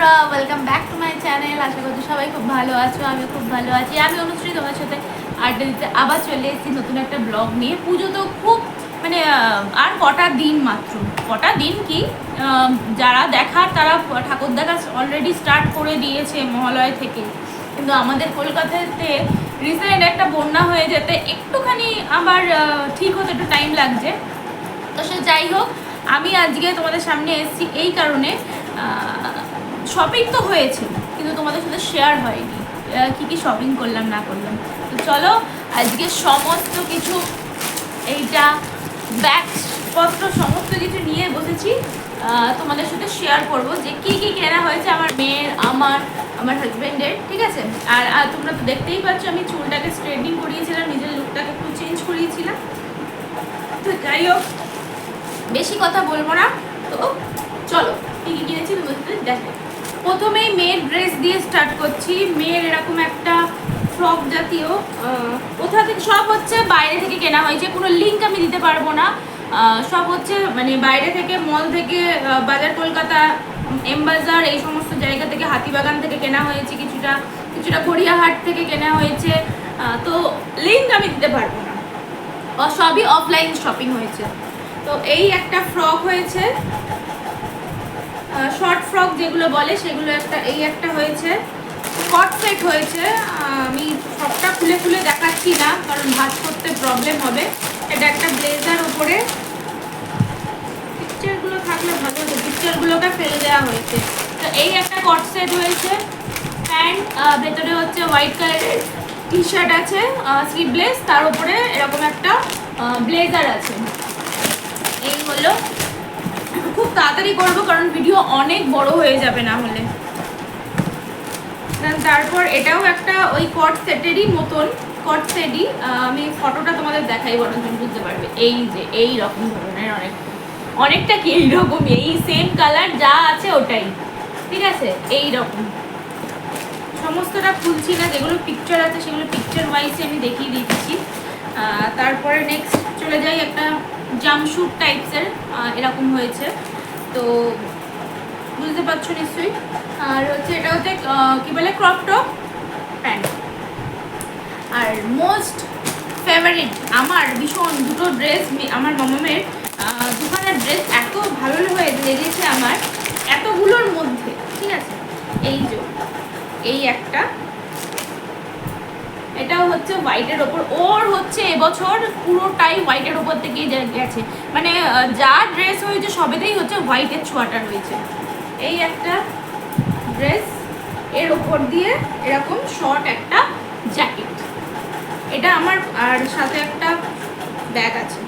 বন্ধুরা welcome back to my channel আশা করছি সবাই খুব ভালো আছো আমি খুব ভালো আছি। আমি অনুশ্রী তোমার সাথে আড্ডা দিতে আবার চলে এসেছি নতুন একটা ব্লগ নিয়ে। পুজো তো খুব মানে আর কটা দিন মাত্র? কটা দিন কি? যারা দেখার তারা ঠাকুর দেখা অলরেডি স্টার্ট করে দিয়েছে মহালয় থেকে। কিন্তু আমাদের কলকাতাতে রিসেন্ট একটা বন্যা হয়ে যেতে একটুখানি আহ, ঠিক হতে একটু টাইম লাগছে। তো সে যাই হোক আমি আজকে তোমাদের সামনে এসেছি এই কারণে। শপিং তো হয়েছে, কিন্তু তোমাদের সাথে শেয়ার হয়নি। কি কি শপিং করলাম, না করলাম। তো চলো, আজকে সমস্ত কিছু, এইটা ব্যাগপত্র সমস্ত কিছু নিয়ে বসেছি। তোমাদের সাথে শেয়ার করব যে কি কি কেনা হয়েছে আমার মেয়ের, আমার আমার হাজব্যান্ডের ঠিক আছে? আর আর তোমরা তো দেখতেই পাচ্ছ, আমি চুলটাকে স্ট্রেটনিং করিয়েছিলাম, নিজের লুকটাকে একটু চেঞ্জ করিয়েছিলাম। তো যাই হোক, বেশি কথা বলব না। তো চলো, কী কী কিনেছি তোমাদের সাথে? দেখো। প্রথমেই মেয়ের ড্রেস দিয়ে স্টার্ট করছি। মেয়ের এরকম একটা ফ্রক জাতীয় কোথা থেকে সব হচ্ছে বাইরে থেকে কেনা হয়েছে কোনো লিঙ্ক আমি দিতে পারব না। সব হচ্ছে মানে বাইরে থেকে মল থেকে বাজার কলকাতা, এমবাজার, এই সমস্ত জায়গা থেকে, হাতিবাগান থেকে কেনা হয়েছে কিছুটা। কিছুটা গড়িয়াহাট থেকে কেনা হয়েছে। তো লিঙ্ক আমি দিতে পারব না। সবই অফলাইন শপিং হয়েছে। তো এই একটা ফ্রক হয়েছে। শর্ট ফ্রক যেগুলো বলে, সেগুলো একটা, এই একটা হয়েছে। কট সেট হয়েছে। আমি সবটা খুলে খুলে দেখাচ্ছি না, কারণ ভাজ করতে প্রবলেম হবে। এটা একটা ব্লেজার ওপরে। পিকচারগুলো থাকলে ভালো হতো। পিকচারগুলোকে ফেলে দেওয়া হয়েছে। তো এই একটা কট সেট হয়েছে। প্যান্ট ভেতরে হচ্ছে হোয়াইট কালারের টি শার্ট আছে স্লিভলেস তার উপরে এরকম একটা ব্লেজার আছে। এই হলো খুব তাড়াতাড়ি করব, কারণ ভিডিও অনেক বড় হয়ে যাবে না হলে। তারপর এটাও একটা ওই কট সেটেরই মতন কট সেটই আমি ফটোটা তোমাদের দেখাই বরং তুমি বুঝতে পারবে। এই যে, এই রকম ধরনের অনেক, অনেকটা কি এইরকম এই সেম কালার যা আছে ওটাই। ঠিক আছে? এই রকম। সমস্তটা খুলছি না, যেগুলো পিকচার আছে সেগুলো পিকচার ওয়াইজে আমি দেখিয়ে দিচ্ছি। তারপরে নেক্সট চলে যাই একটা জামশুট টাইপসের এরকম হয়েছে। তো বুঝতে পারছ নিশ্চয়ই। আর হচ্ছে এটা হচ্ছে কি বলে ক্রপ টপ প্যান্ট আর মোস্ট ফেভারিট আমার ভীষণ দুটো ড্রেস আমার মামামের দুখানা ড্রেস এত ভালো হয়ে লেগেছে আমার, এতগুলোর মধ্যে, ঠিক আছে? এই যে, এই একটা। এটাও হচ্ছে হোয়াইটের ওপর। ওর হচ্ছে এবছর পুরোটাই হোয়াইটের ওপর থেকেই গেছে। মানে যা ড্রেস হয়েছে সবেতেই হচ্ছে হোয়াইটের ছোঁয়াটা রয়েছে। এই একটা ড্রেস এর ওপর দিয়ে এরকম শর্ট একটা জ্যাকেট এটা আমার, আর সাথে একটা ব্যাগ আছে।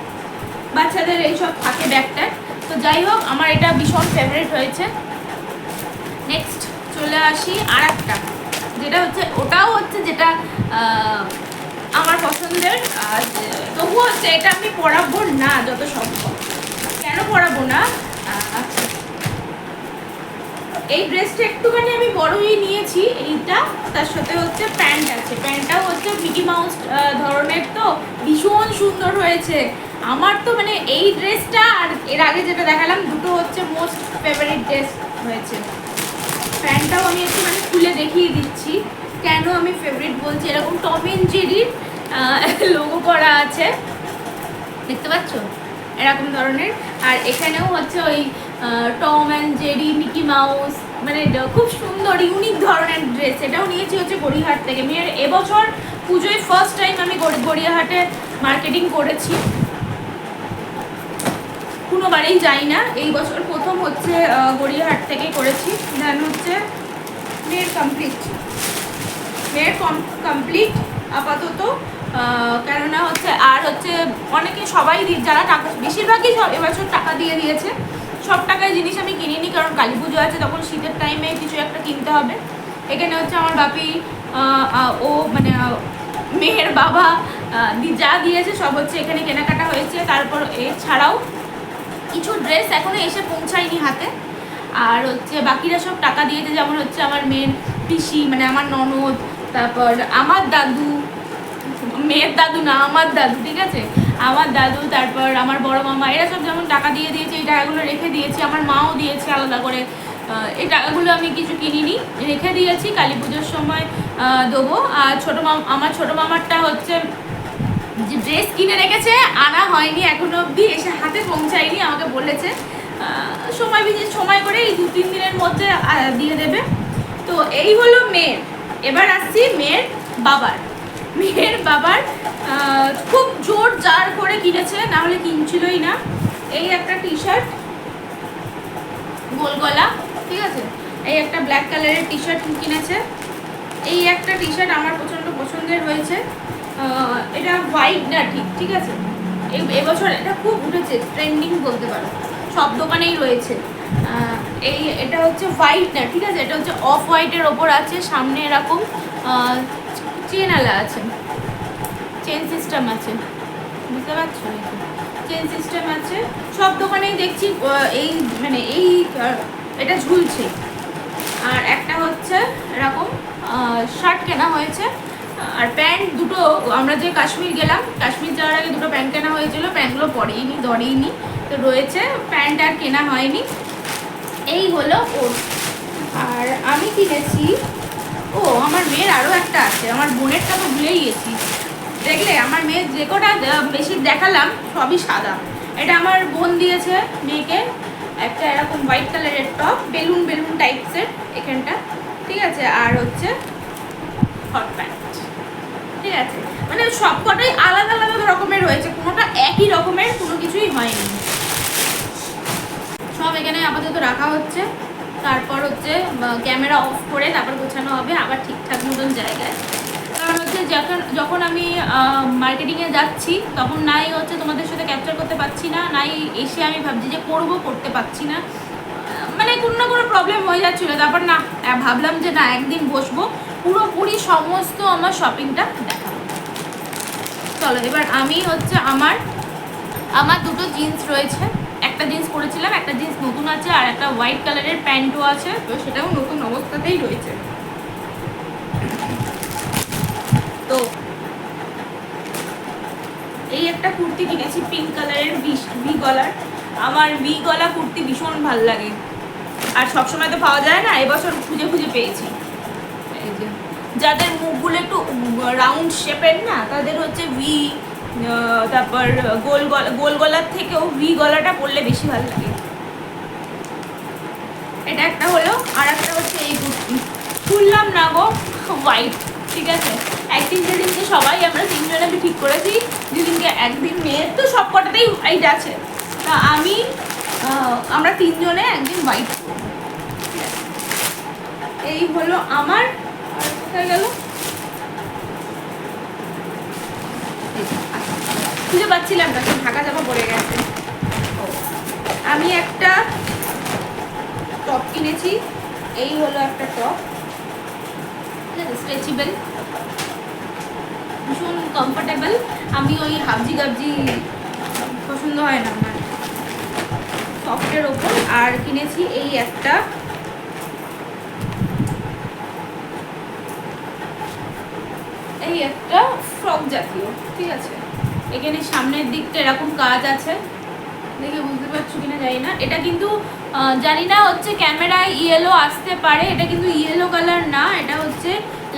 বাচ্চাদের এইসব থাকে ব্যাগটা। তো যাই হোক, আমার এটা ভীষণ ফেভারিট হয়েছে। নেক্সট চলে আসি আর একটা যেটা হচ্ছে, ওটাও হচ্ছে যেটা আমার পছন্দের তবুও হচ্ছে এটা আমি পরাবো না যত সম্ভব। কেন পরাবো না? এই ড্রেসটা একটুখানি আমি বড়ই নিয়েছি, এইটা, তার সাথে হচ্ছে প্যান্ট আছে। প্যান্টটাও হচ্ছে মিকি মাউস ধরনের তো, ভীষণ সুন্দর হয়েছে। আমার তো মানে এই ড্রেসটা আর এর আগে যেটা দেখালাম, দুটো হচ্ছে মোস্ট ফেভারিট ড্রেস হয়েছে। প্যান্টটাও আমি একটু মানে খুলে দেখিয়ে দিচ্ছি। কেন আমি ফেভারিট বলছি? এরকম টম এন্ড জেরির লোগো করা আছে। দেখতে পাচ্ছ? এরকম ধরনের। আর এখানেও হচ্ছে ওই Tom and Jerry Mickey Mouse মানে খুব সুন্দর ইউনিক ধরনের ড্রেস এটাও নিয়েছি হচ্ছে গড়িয়াহাট থেকে। মেয়ের এবছর পুজোয় ফার্স্ট টাইম আমি গড়ি- গড়িয়াহাটে মার্কেটিং করেছি। কোনোবারেই যাই না। এই বছর প্রথম হচ্ছে গড়িয়াহাট থেকে করেছি। দেন হচ্ছে মেয়ের কমপ্লিট মেয়ের কমপ্লিট আপাতত কেননা হচ্ছে, আর হচ্ছে অনেকে সবাই যারা টাকা, বেশিরভাগই সব এবছর টাকা দিয়ে দিয়েছে। সব টাকায় জিনিস আমি কিনিনি, কারণ কালী পুজো আছে, তখন শীতের টাইমে কিছু একটা কিনতে হবে। এখানে হচ্ছে আমার বাপি ও মানে মেয়ের বাবা যা দিয়েছে সব হচ্ছে এখানে কেনাকাটা হয়েছে। তারপর এছাড়াও কিছু ড্রেস এখনও এসে পৌঁছায়নি হাতে। আর হচ্ছে বাকিরা সব টাকা দিয়েছে, যেমন হচ্ছে আমার মেয়ের পিসি মানে আমার ননদ, তারপর আমার দাদু, মেয়ের দাদু না, আমার দাদু, ঠিক আছে? আমার দাদু, তারপর আমার বড় মামা, এরা সব যেমন টাকা দিয়ে দিয়েছে, এই টাকাগুলো রেখে দিয়েছে, আমার মাও দিয়েছে আলাদা করে। এই টাকাগুলো আমি কিছু কিনিনি, রেখে দিয়েছি, কালী পুজোর সময় দেবো। আর ছোটো মাম, আমার ছোটো মামারটা হচ্ছে যে ড্রেস কিনে রেখেছে, আনা হয়নি এখনও অবধি, এসে হাতে পৌঁছায়নি, আমাকে বলেছে। সময় বিশেষ সময় করে এই দু তিন দিনের মধ্যে দিয়ে দেবে। তো এই হলো মেয়ের। এবার আসছি মেয়ের বাবার। মেয়ের বাবার খুব জোর জার করে কিনেছে, না হলে কিনছিলই না। এই একটা টি শার্ট গোল গলা, ঠিক আছে? এই একটা ব্ল্যাক কালারের টি শার্ট কিনেছে। এই একটা টি শার্ট আমার প্রচণ্ড পছন্দের হয়েছে। এটা হোয়াইট না ঠিক ঠিক আছে? এবছর এটা খুব উঠেছে ট্রেন্ডিং বলতে পারো। সব দোকানেই রয়েছে। এই, এটা হচ্ছে হোয়াইট না, ঠিক আছে? এটা হচ্ছে অফ হোয়াইটের ওপর আছে, সামনে এরকম চেন আলা আছে। চেন সিস্টেম আছে। বুঝতে পারছ চেন সিস্টেম আছে। সব দোকানেই দেখছি এই মানে এই এটা ঝুলছে। আর একটা হচ্ছে এরকম শার্ট কেনা হয়েছে। আর প্যান্ট দুটো, আমরা যে কাশ্মীর গেলাম, কাশ্মীর যাওয়ার আগে দুটো প্যান্ট কেনা হয়েছিল, প্যান্টগুলো পরেইনি দরেইনি তো রয়েছে, প্যান্ট আর কেনা হয়নি। এই হলো ওর। আর আমি কিনেছি, ও, আমার মেয়ের আরও একটা আছে, আমার বোনেরটা তো ভুলেই গেছি। দেখলে, আমার মেয়ের যে কটা বেশি দেখালাম, সবই সাদা। এটা আমার বোন দিয়েছে মেয়েকে, একটা এরকম হোয়াইট কালারের টপ বেলুন বেলুন টাইপসের এখানটা, ঠিক আছে? আর হচ্ছে হট প্যান্ট ঠিক আছে। মানে সব কটাই আলাদা আলাদা রকমের রয়েছে। কোনোটা একই রকমের, কোনো কিছুই হয়নি। সব এখানে আপাতত রাখা হচ্ছে। তারপর হচ্ছে ক্যামেরা অফ করে তারপর গোছানো হবে আবার ঠিকঠাক মতন জায়গায়। কারণ হচ্ছে যখন যখন আমি মার্কেটিংয়ে যাচ্ছি, তখন নাই হচ্ছে তোমাদের সাথে ক্যাপচার করতে পারছি না, নাই এসে আমি ভাবছি যে করব, করতে পারছি না। মানে কোনো না কোনো প্রবলেম হয়ে যাচ্ছিল। তারপর না, ভাবলাম যে না, একদিন বসবো। পুরোপুরি সমস্ত আমার শপিংটা দেখাবো। চলো, এবার আমি হচ্ছে আমার আমার দুটো জিন্স রয়েছে। একটা জিন্স পরেছিলাম, একটা জিন্স নতুন আছে, আর একটা হোয়াইট কালারের প্যান্টও আছে, তো সেটাও নতুন অবস্থাতেই রয়েছে। তো এই একটা কুর্তি কিনেছি পিঙ্ক কালারের ভি গলার। আমার ভি গলা কুর্তি ভীষণ ভালো লাগে। আর সবসময় তো পাওয়া যায় না, এবছর খুঁজে খুঁজে পেয়েছি। যাদের মুখগুলো একটু রাউন্ড শেপের না, তাদের হচ্ছে ভি তারপর গোল গলা, গোল গলার থেকেও ভি গলাটা পরলে বেশি ভালো লাগে। এটা একটা হলো, আর একটা হচ্ছে এই কুর্তি। খুললাম না গো হোয়াইট ঠিক আছে? একদিন যেদিনকে সবাই আমরা তিনজনে আমি ঠিক করেছি, যেদিনকে একদিন মেয়ের তো সব কটাতেই হোয়াইট আছে। তা আমি আমরা তিনজনে একদিন হোয়াইট এই হলো আমার কোথায় গেল। খুঁজে পাচ্ছিলাম না ঢাকা জামা পড়ে গেছে। আমি একটা টপ কিনেছি, এই হলো একটা টপ। স্ট্রেচেবল ভীষণ কমফোর্টেবল আমি ওই হাবজি গাবজি পছন্দ হয় না আমার। সফটের ওপর। আর কিনেছি এই একটা একটা ফ্রক জাতীয় ঠিক আছে? এখানে সামনের দিকটা এরকম কাজ আছে। দেখে বুঝতে পারছ কিনা জানি না। এটা কিন্তু জানি না হচ্ছে ক্যামেরায় ইয়েলো আসতে পারে। এটা কিন্তু ইয়েলো কালার না, এটা হচ্ছে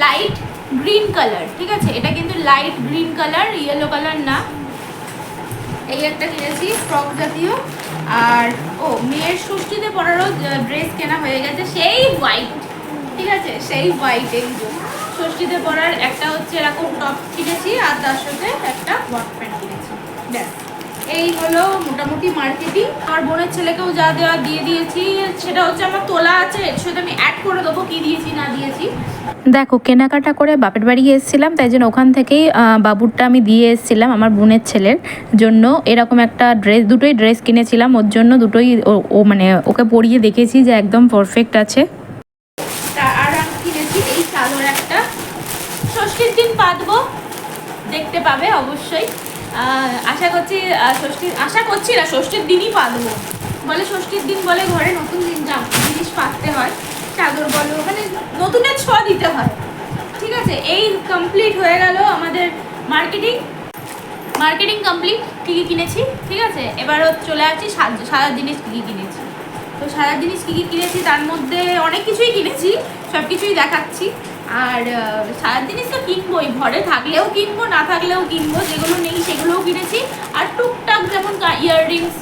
লাইট গ্রিন কালার ঠিক আছে? এটা কিন্তু light green colour yellow colour না। এই একটা কিনেছি ফ্রক জাতীয় আর, ও, মেয়ের ষষ্ঠীতে পরারও ড্রেস কেনা হয়ে গেছে। সেই হোয়াইট ঠিক আছে? সেই হোয়াইট এই ষষ্ঠীতে পরার একটা হচ্ছে এরকম টপ কিনেছি আর তার সাথে একটা হট প্যান্ট কিনেছি। এই হলো মোটামুটি মার্কেটিং আমার বোনের ছেলেকেও যা দেওয়া দিয়ে দিয়েছি, সেটা হচ্ছে আমার তোলা আছে এর সাথে আমি অ্যাড করে দেবো, কি দিয়েছি, না দিয়েছি। দেখো, কেনাকাটা করে বাপের বাড়ি এসেছিলাম তাই জন্য ওখান থেকেই বাবুরটা আমি দিয়ে এসেছিলাম আমার বোনের ছেলের জন্য। এরকম একটা ড্রেস দুটোই ড্রেস কিনেছিলাম, ওর জন্য দুটোই ও মানে ওকে পরিয়ে দেখেছি যে একদম পারফেক্ট আছে তা- আর আমি কিনেছি এই চাদর একটা পাতবো। দেখতে পাবে অবশ্যই। আশা করছি ষষ্ঠীর, আশা করছি না, ষষ্ঠীর দিনই পাতবো। বলে ষষ্ঠীর দিন বলে ঘরে নতুন দিন জিনিস পাততে হয়। চাদর বলো মানে নতুনের ছ দিতে হয়। ঠিক আছে? এই কমপ্লিট হয়ে গেল আমাদের মার্কেটিং মার্কেটিং কমপ্লিট কী কী কিনেছি? ঠিক আছে? এবার হচ্ছে চলে আসছি সারা জিনিস কী কী কিনেছি? তো সারা জিনিস কী কী কিনেছি, তার মধ্যে অনেক কিছুই কিনেছি সব কিছুই দেখাচ্ছি। আর সারা জিনিস তো কিনবোই, ঘরে থাকলেও কিনবো, না থাকলেও কিনবো, যেগুলো নেই সেগুলোও কিনেছি। আর টুকটাক যেমন ইয়াররিংস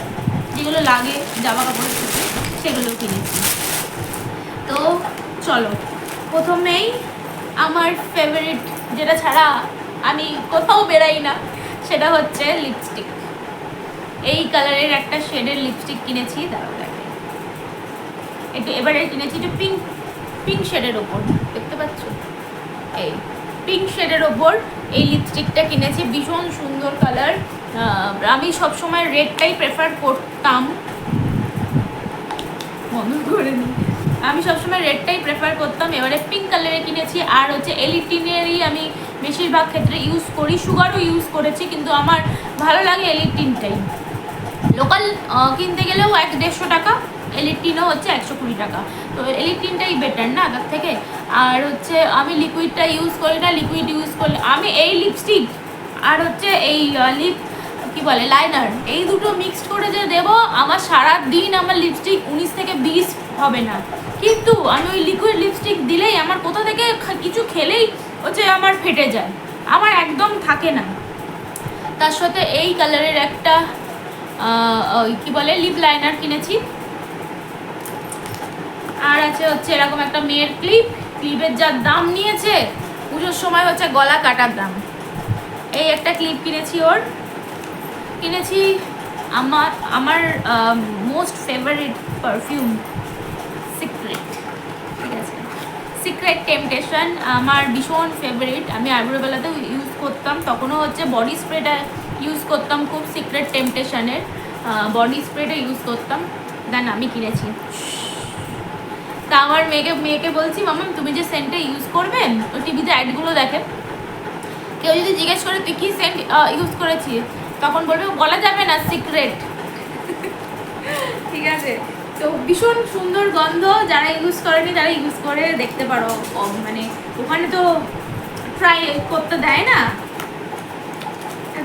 যেগুলো লাগে জামা কাপড়ের সাথে সেগুলোও কিনেছি। তো চলো, প্রথমেই আমার ফেভারিট যেটা ছাড়া আমি কোথাও বেরাই না, সেটা হচ্ছে লিপস্টিক এই কালারের একটা শেডের লিপস্টিক কিনেছি দাঁড়াও দেখে একটু এবারে কিনেছি, একটু পিঙ্ক পিঙ্ক শেডের ওপর, দেখতে পাচ্ছ? এই পিঙ্ক শেডের ওপর এই লিপস্টিকটা কিনেছি, ভীষণ সুন্দর কালার আমি সবসময় রেডটাই প্রেফার করতাম। বন্ধ করে নিই আমি সবসময় রেডটাই প্রেফার করতাম। এবারে পিঙ্ক কালারে কিনেছি, আর হচ্ছে এলিটিনেরই আমি বেশিরভাগ ক্ষেত্রে ইউজ করি সুগারও ইউজ করেছি, কিন্তু আমার ভালো লাগে এলিটিনটাই লোকাল কিনতে গেলেও এক দেড়শো টাকা। এলিটিনও হচ্ছে একশো কুড়ি টাকা। তো এলিটিনটাই বেটার না তার থেকে? আর হচ্ছে আমি লিকুইডটা ইউজ করি না লিকুইড ইউজ করলে আমি এই লিপস্টিক আর হচ্ছে এই লিপ কি বলে লাইনার এই দুটো মিক্সড করে যে দেবো, আমার সারা দিন আমার লিপস্টিক উনিশ থেকে বিশ হবে না। কিন্তু আমি ওই লিকুইড লিপস্টিক দিলেই আমার কোথা থেকে কিছু খেলেই হচ্ছে আমার ফেটে যায়। আমার একদম থাকে না। তার সাথে এই কালারের একটা ওই কি বলে লিপ লাইনার কিনেছি। আর আছে হচ্ছে এরকম একটা মেয়ের ক্লিপ ক্লিপের যা দাম নিয়েছে, পুজোর সময় হচ্ছে গলা কাটার দাম। এই একটা ক্লিপ কিনেছি ওর। কিনেছি আমার আমার মোস্ট ফেভারিট পারফিউম সিক্রেট ঠিক আছে? সিক্রেট টেম্পটেশন আমার ভীষণ ফেভারিট আমি আইব্রোবেলাতেও ইউজ করতাম। তখনও হচ্ছে বডি স্প্রেটা ইউজ করতাম খুব সিক্রেট টেম্পটেশনের বডি স্প্রেটা ইউজ করতাম। দেন আমি কিনেছি। তা আমার মেয়েকে মেয়েকে বলছি মামা তুমি যে সেন্টটা ইউজ করবেন ওই টিভিতে অ্যাডগুলো দেখে। কেউ যদি জিজ্ঞেস করে তুই কি সেন্ট ইউজ করেছিস? তখন বলবে বলা যাবে না সিক্রেট ঠিক আছে? তো ভীষণ সুন্দর গন্ধ যারা ইউজ করেনি তারা ইউজ করে দেখতে পারো। ও, মানে ওখানে তো ট্রাই করতে দেয় না।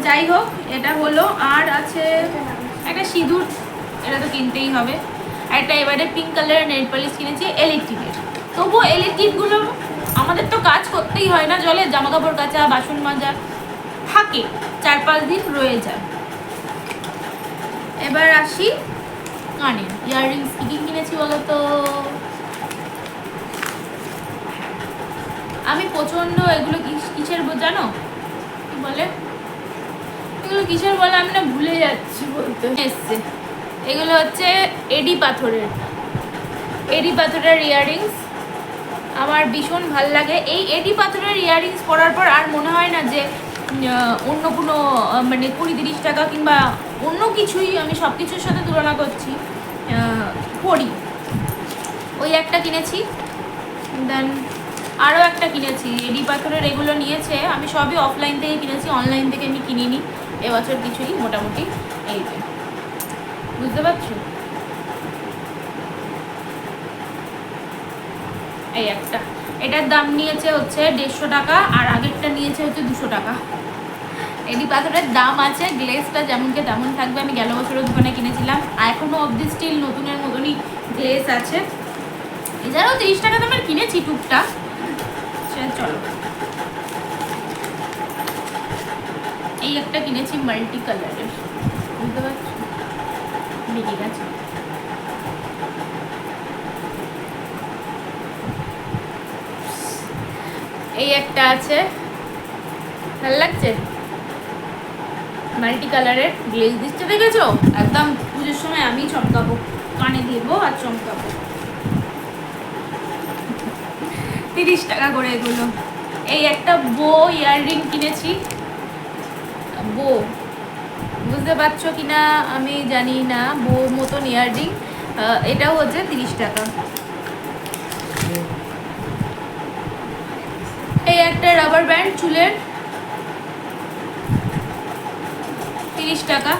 যাই হোক এটা হলো। আর আছে একটা সিঁদুর এটা তো কিনতেই হবে। একটা এবারে পিঙ্ক কালারের নেল পলিশ কিনেছি ইলেকট্রিকের তবুও ইলেকট্রিকগুলো আমাদের তো কাজ করতেই হয় না, জলে জামা কাপড় কাচা, বাসন মাজা, থাকে, চার পাঁচ দিন রয়ে যায়। এবার আসি কানে ইয়াররিংস কি কিনেছি বলো তো আমি প্রচণ্ড এগুলো কিস- কিসের জানো? কি বলে? এগুলো কিসের বলে আমি না ভুলে যাচ্ছি বলতে। এসছে। এগুলো হচ্ছে এডি পাথরের। এডি পাথরের ইয়াররিংস আমার ভীষণ ভালো লাগে। এই এডি পাথরের ইয়াররিংস পরার পর আর মনে হয় না যে অন্য কোনো মানে কুড়ি তিরিশ টাকা কিংবা অন্য কিছুই আমি সব কিছুর সাথে তুলনা করছি পরি। ওই একটা কিনেছি দেন আরও একটা কিনেছি। এডি পাথরের এগুলো নিয়েছে। আমি সবই অফলাইন থেকে কিনেছি অনলাইন থেকে আমি কিনিনি। এবছর কিছুই, মোটামুটি এই বুঝতে পারছ? এই একটা। এটার দাম নিয়েছে হচ্ছে দেড়শো টাকা, আর আগেরটা নিয়েছে হচ্ছে দুশো টাকা। এডি পাথরের দাম আছে গ্লেসটা যেমনকে তেমন থাকবে। আমি গেল বছরের দোকানে কিনেছিলাম, আর এখনও অবধি স্টিল নতুনের মতনই গ্লেস আছে। এছাড়াও তিরিশ টাকা দামের কিনেছি টুকটা চলো। এই একটা কিনেছি মাল্টি কালারের বুঝতে পারছ? বেরিয়ে গেছে এই একটা আছে। ভালো লাগছে? মাল্টি কালারের গ্লেজ দিচ্ছে, দেখেছ? একদম পুজোর সময় আমি চমকাবো, কানে দিব আর চমকাবো। তিরিশ টাকা করে এগুলো। এই একটা বো ইয়াররিং কিনেছি। বো। বুঝতে পারছ কি না আমি জানি না বউ মতন ইয়াররিং এটাও হচ্ছে তিরিশ টাকা। এই একটা রাবার ব্যান্ড চুলের। তিরিশ টাকা।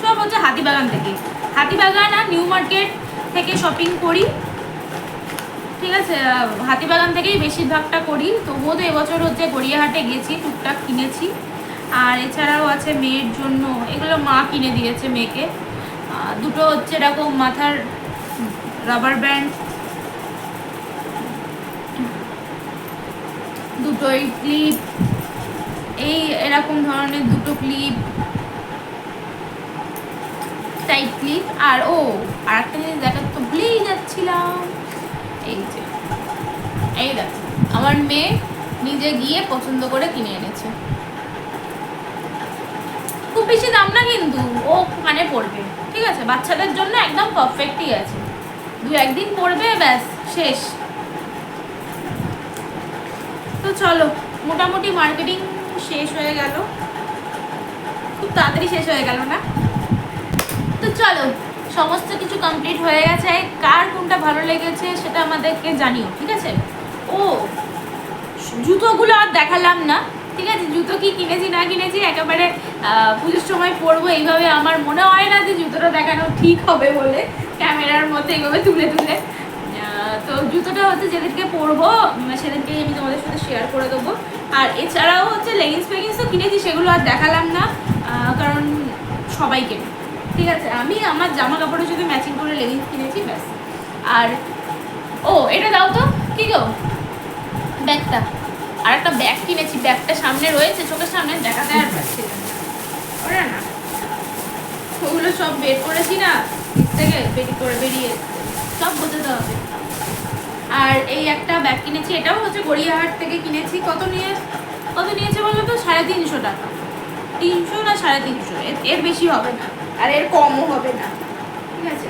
সব হচ্ছে হাতিবাগান থেকে। হাতিবাগান আর নিউ মার্কেট থেকে শপিং করি। ঠিক আছে হাতিবাগান থেকেই বেশিরভাগটা করি। তবুও তো এবছর হচ্ছে গড়িয়াহাটে গেছি টুকটাক কিনেছি। আর এছাড়াও আছে মেয়ের জন্য, এগুলো মা কিনে দিয়েছে মেয়েকে। দুটো হচ্ছে এরকম মাথার রাবার ব্যান্ড দুটোই ক্লিপ এই এরকম ধরনের দুটো ক্লিপ টাইট ক্লিপ আর ও, আর একটা জিনিস দেখার তো ভুলেই যাচ্ছিলাম। এই যে, এই দেখো, আমার মেয়ে নিজে গিয়ে পছন্দ করে কিনে এনেছে। বেশি দাম না কিন্তু, ও কানে পড়বে, ঠিক আছে? বাচ্চাদের জন্য একদম পারফেক্টই আছে। দু একদিন পড়বে, ব্যাস, শেষ। তো চলো, মোটামুটি মার্কেটিং শেষ হয়ে গেল। খুব তাড়াতাড়ি শেষ হয়ে গেল না? তো চলো, সমস্ত কিছু কমপ্লিট হয়ে গেছে। কার কোনটা ভালো লেগেছে সেটা আমাদেরকে জানিও, ঠিক আছে? ও, জুতোগুলো আর দেখালাম না। ঠিক আছে, জুতো কি কিনেছি না কিনেছি একেবারে পুজোর সময় পরবো, এইভাবে আমার মনে হয় না যে জুতোটা দেখানো ঠিক হবে বলে ক্যামেরার মধ্যে এইভাবে তুলে তুলে। তো জুতোটা হচ্ছে যেদিনকে পরবো সেদিনকে আমি তোমাদের সাথে শেয়ার করে দেবো। আর এছাড়াও হচ্ছে লেগিংস ফেগিংসও কিনেছি, সেগুলো আর দেখালাম না কারণ সবাই কেনে ঠিক আছে, আমি আমার জামা কাপড়ের সাথে ম্যাচিং করে লেগিংস কিনেছি, ব্যাস। আর, ও, এটা দাও তো, কি গো? ব্যাগটা। আর একটা ব্যাগ কিনেছি ব্যাগটা সামনে রয়েছে, চোখের সামনে দেখাতে আর পাচ্ছি না। না, ওগুলো সব বের করেছি না থেকে বেরি করে বেরিয়ে সব বোঝাতে হবে। আর এই একটা ব্যাগ কিনেছি, এটাও হচ্ছে গড়িয়াহাট থেকে কিনেছি। কত নিয়ে, কত নিয়েছে বলো তো? সাড়ে তিনশো টাকা। তিনশো না সাড়ে তিনশো? এর- এর বেশি হবে না। আর এর কমও হবে না। ঠিক আছে?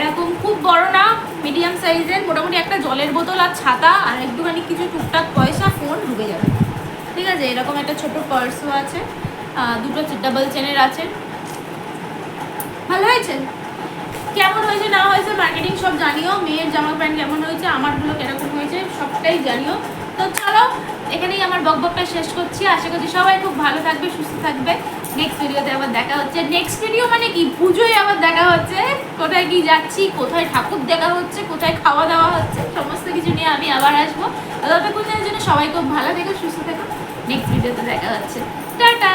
এরকম খুব বড় না মিডিয়াম সাইজের, মোটামুটি একটা জলের বোতল আর ছাতা আর একটুখানি কিছু টুকটাক পয়সা, ফোন ঢুকে যাবে। ঠিক আছে? এরকম একটা ছোট পার্সও আছে। দুটো ডাবল চেনের আছে। ভালো হয়েছে? কেমন হয়েছে, না হয়েছে মার্কেটিং সব জানিও। মেয়ের জামা প্যান্ট কেমন হয়েছে, আমারগুলো কীরকম হয়েছে, সবটাই জানিও। তো চলো, এখানেই আমার বকবকটা শেষ করছি। আশা করছি সবাই খুব ভালো থাকবে, সুস্থ থাকবে। নেক্সট ভিডিওতে আবার দেখা হচ্ছে। নেক্সট ভিডিও মানে কি? পুজোয় আবার দেখা হচ্ছে। কোথায় কি যাচ্ছি, কোথায় ঠাকুর দেখা হচ্ছে, কোথায় খাওয়া দাওয়া হচ্ছে, সমস্ত কিছু নিয়ে আমি আবার আসব। ততক্ষণের জন্য সবাই খুব ভালো থেকো, সুস্থ থেকো। নেক্সট ভিডিওতে দেখা হচ্ছে। টাটা!